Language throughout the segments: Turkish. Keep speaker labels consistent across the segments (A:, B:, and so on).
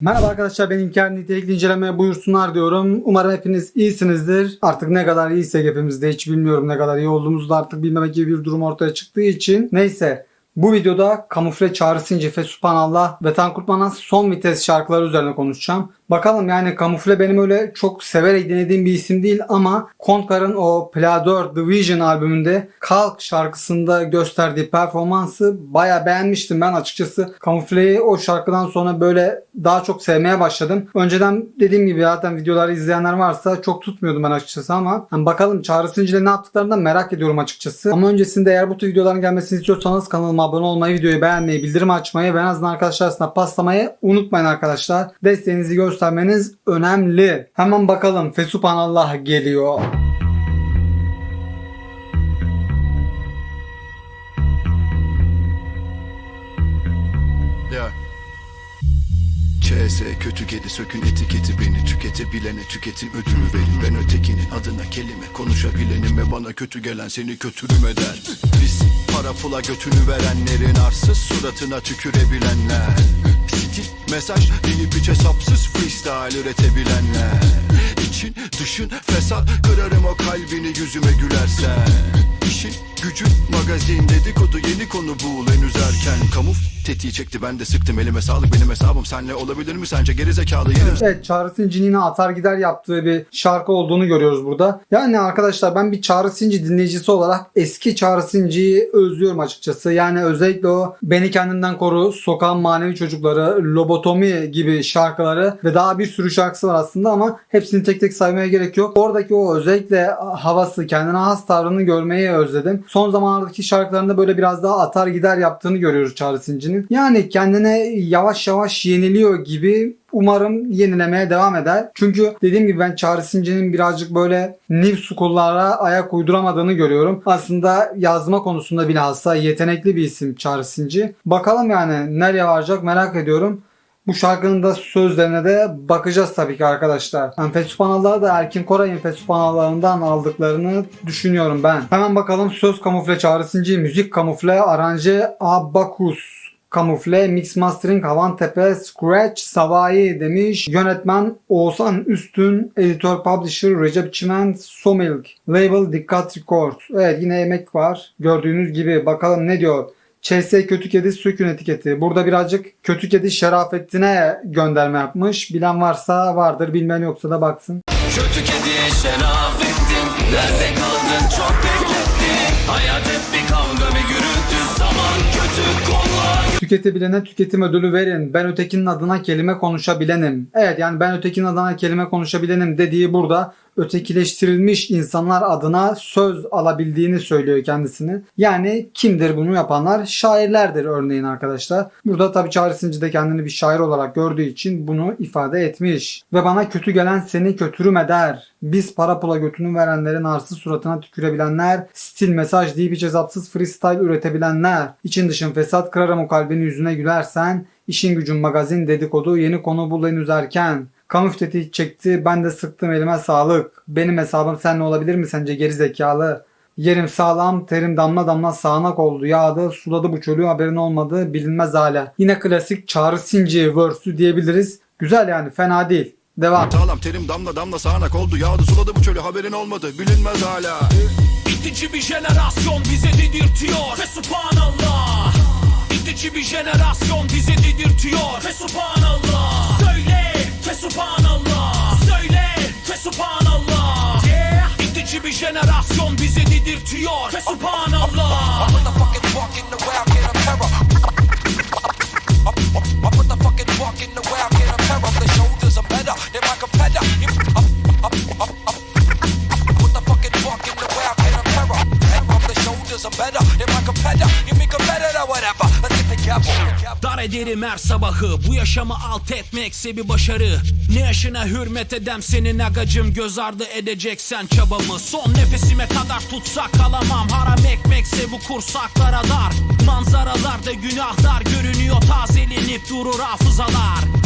A: Merhaba arkadaşlar benim İlker nitelikli incelemeye buyursunlar diyorum. Umarım hepiniz iyisinizdir. Artık ne kadar iyiysek hepimiz de hiç bilmiyorum ne kadar iyi olduğumuzu da artık bilmemek gibi bir durum ortaya çıktığı için. Neyse bu videoda kamufle İnce Subhanallah ve Tankurt Manas son vites şarkıları üzerine konuşacağım. Bakalım yani kamufle benim öyle çok severek dinlediğim bir isim değil ama Kontkar'ın o Pla 4 The Vision albümünde Kalk şarkısında gösterdiği performansı baya beğenmiştim ben açıkçası. Kamufleyi o şarkıdan sonra böyle daha çok sevmeye başladım. Önceden dediğim gibi zaten videoları izleyenler varsa çok tutmuyordum ben açıkçası ama hani bakalım Çağrı Sıncı'yla ne yaptıklarını da merak ediyorum açıkçası. Ama öncesinde eğer bu tür videoların gelmesini istiyorsanız kanalıma abone olmayı, videoyu beğenmeyi, bildirim açmayı ve en azından arkadaşlar arasında paslamayı unutmayın arkadaşlar. Desteğinizi göstermeniz önemli. Hemen bakalım. Fesubhanallah geliyor.
B: CS kötü kedi sökün etiketi beni tüketebilene tüketim ödülü verin. Ben ötekinin adına kelime konuşabilenim ve bana kötü gelen seni kötürüm eder. Biz para pula götünü verenlerin arsız suratına tükürebilenler mesaj dinip içe sapsız freestyle üretebilenler. İçin dışın fesat kırarım o kalbini yüzüme gülersen. İşin gücün magazin dedikodu yeni konu bul henüz erken Kamuf tetiği çekti ben de sıktım elime sağlık benim hesabım senle olabilir mi sence geri zekalı yerim
A: Evet Çağrı Sıncı'nın yine atar gider yaptığı bir şarkı olduğunu görüyoruz burada. Yani arkadaşlar ben bir Çağrı Sıncı dinleyicisi olarak eski Çağrı Sıncı'yı özlüyorum açıkçası. Yani özellikle o Beni Kendinden Koru, Sokağın Manevi Çocukları, Lobotomi gibi şarkıları ve daha bir sürü şarkısı var aslında ama hepsini tek tek saymaya gerek yok. Oradaki o özellikle havası, kendine has tavrını görmeyi özledim. Son zamanlardaki şarkılarında böyle biraz daha atar gider yaptığını görüyoruz Çağrı Sıncı'nın. Yani kendine yavaş yavaş yeniliyor gibi Umarım yenilemeye devam eder. Çünkü dediğim gibi ben Çağrı Since'nin birazcık böyle new school'lara ayak uyduramadığını görüyorum. Aslında yazma konusunda bilhassa yetenekli bir isim Çağrı Sinci. Bakalım yani nereye varacak merak ediyorum. Bu şarkının da sözlerine de bakacağız tabii ki arkadaşlar. Yani Fesubhanallah'ı da Erkin Koray'ın Fesubhanallah'ından aldıklarını düşünüyorum ben. Hemen bakalım söz kamufle çağrısıncı, müzik kamufle, aranje Abakus kamufle, mix mastering Havantepe, Scratch, Savai demiş. Yönetmen Oğuzhan Üstün, editör publisher Recep Çimen, Somilk, label Dikkat Record. Evet yine emek var. Gördüğünüz gibi bakalım ne diyor. ÇS Kötü Kedi Sökün etiketi. Burada birazcık Kötü Kedi Şerafettin'e gönderme yapmış. Bilen varsa vardır, bilmeyen yoksa da baksın.
C: Kötü kedi şerafettin Nerede kaldın çok beklettin Hayat hep bir kavga bir gürültü Zaman kötü kolla
A: Tüketebilene tüketim ödülü verin. Ben ötekinin adına kelime konuşabilenim. Evet yani ben ötekinin adına kelime konuşabilenim dediği burada ötekileştirilmiş insanlar adına söz alabildiğini söylüyor kendisini. Yani kimdir bunu yapanlar? Şairlerdir örneğin arkadaşlar. Burada tabii Çağrı Sıncı da kendini bir şair olarak gördüğü için bunu ifade etmiş. Ve bana kötü gelen seni kötürüm eder. Biz para pula götünü verenlerin arsız suratına tükürebilenler, stil mesaj deyip hiç hesapsız freestyle üretebilenler, için dışın fesat kırarım o kalbini yüzüne gülersen, işin gücün magazin dedikodu yeni konu bul henüz erken. Kamu tetiği çekti ben de sıktım elime sağlık. Benim hesabım seninle olabilir mi sence geri zekalı? Yerim sağlam, terim damla damla sağanak oldu. Yağdı, suladı bu çölü haberin olmadı bilinmez hala. Yine klasik Çağrı Sinci verse'ü diyebiliriz. Güzel yani fena değil. Devam.
B: Sağlam terim damla damla sağanak oldu Yağdı suladı bu çölü haberin olmadı bilinmez hala
C: İtici bir jenerasyon bize dedirtiyor Fesubhanallah İtici bir jenerasyon bize dedirtiyor Fesubhanallah dedirtiyor Fesubhanallah her sabahı Bu yaşamı alt etmekse bir başarı. Ne yaşına hürmet edem senin agacım Göz ardı edeceksen çabamı. Son nefesime kadar tutsak kalamam Haram ekmekse bu kursaklara dar. Manzaralarda günahlar görünüyor Tazelenip durur hafızalar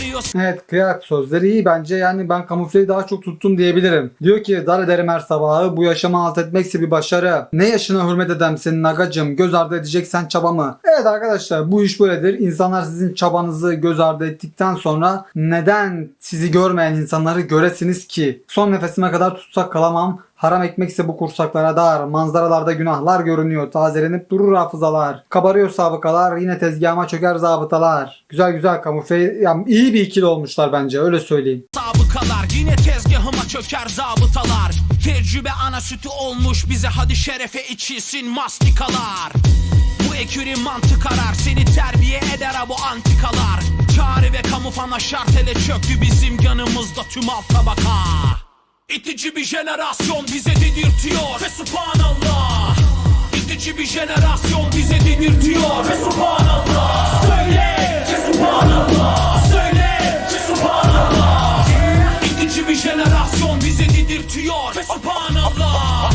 C: Yapıyorsun
A: Evet kıyak sözleri iyi bence yani ben kamufleyi daha çok tuttum diyebilirim. Diyor ki dar ederim her sabahı bu yaşamı alt etmekse bir başarı. Ne yaşına hürmet edem senin agacım göz ardı edeceksen çabamı. Evet arkadaşlar bu iş böyledir. İnsanlar sizin çabanızı göz ardı ettikten sonra neden sizi görmeyen insanları göresiniz ki? Son nefesime kadar tutsak kalamam. Haram ekmekse bu kursaklara dar. Manzaralarda günahlar görünüyor. Tazelenip durur hafızalar. Kabarıyor sabıkalar. Yine tezgahıma çöker zabıtalar. Güzel güzel kamufle. Yani iyi bir ikili olmuşlar bence. Öyle söyleyeyim.
C: sabıkalar Yine tezgahıma çöker zabıtalar Tecrübe ana sütü olmuş bize hadi şerefe içilsin mastikalar Bu ekürün mantık arar seni terbiye eder ha bu antikalar Çare ve kamu fana şartele çöktü bizim yanımızda tüm alt tabaka İtici bir jenerasyon bize dedirtiyor ve subhanallah İtici bir jenerasyon bize dedirtiyor ve subhanallah Söyle ve subhanallah Söyle ve subhanallah İtici bir jenerasyon bize dedirtiyor ve subhanallah.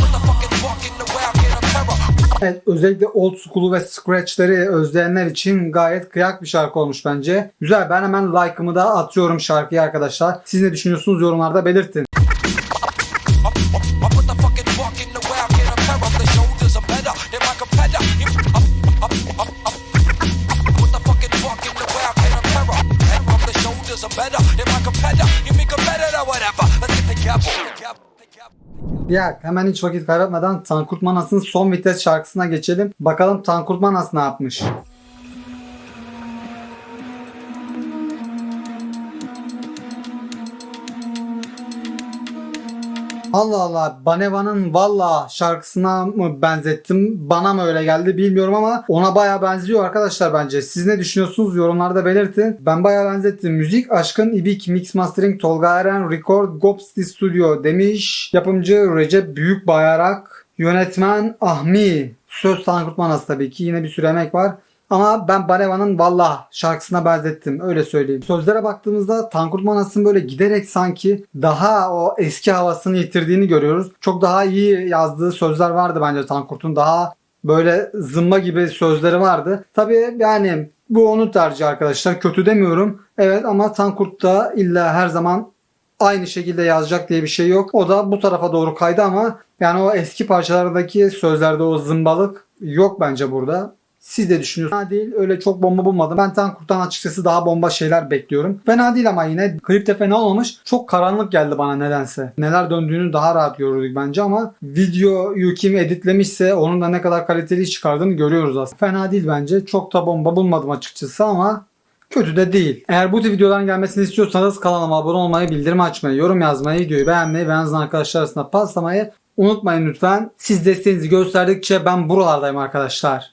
A: Evet özellikle old school'u ve scratch'leri özleyenler için gayet kıyak bir şarkı olmuş bence. Güzel ben hemen like'ımı da atıyorum şarkıya arkadaşlar. Siz ne düşünüyorsunuz yorumlarda belirtin.
D: Better.
A: Ya hemen hiç vakit kaybetmeden Tankurt Manas'ın son vites şarkısına geçelim. Bakalım Tankurt Manas ne yapmış? Allah Allah Baneva'nın Valla şarkısına mı benzettim bana mı öyle geldi bilmiyorum ama ona baya benziyor arkadaşlar bence. Siz ne düşünüyorsunuz yorumlarda belirtin. Ben baya benzettim. Müzik Aşkın İbik Mix Mastering Tolga Eren Record Gopsti Studio demiş. Yapımcı Recep Büyük Bayarak Yönetmen Ahmi Söz Tankurt Manas tabii ki yine bir sürü emek var. Ama ben Baneva'nın Valla şarkısına benzettim öyle söyleyeyim. Sözlere baktığımızda Tankurt Manas'ın böyle giderek sanki daha o eski havasını yitirdiğini görüyoruz. Çok daha iyi yazdığı sözler vardı bence Tankurt'un. Daha böyle zımba gibi sözleri vardı. Tabii yani bu onun tercihi arkadaşlar. Kötü demiyorum. Evet ama Tankurt da illa her zaman aynı şekilde yazacak diye bir şey yok. O da bu tarafa doğru kaydı ama yani o eski parçalardaki sözlerde o zımbalık yok bence burada. Siz de düşünüyorsunuz. Fena değil. Öyle çok bomba bulmadım. Ben Tankurt'tan açıkçası daha bomba şeyler bekliyorum. Fena değil ama yine klipte fena olmamış. Çok karanlık geldi bana nedense. Neler döndüğünü daha rahat görürdük bence ama videoyu kim editlemişse onun da ne kadar kaliteli çıkardığını görüyoruz aslında. Fena değil bence. Çok da bomba bulmadım açıkçası ama Kötü de değil. Eğer bu tip videoların gelmesini istiyorsanız kanalıma abone olmayı, bildirim açmayı, yorum yazmayı, videoyu beğenmeyi ve en azından arkadaşlar arasında paslamayı unutmayın lütfen. Siz desteğinizi gösterdikçe ben buralardayım arkadaşlar.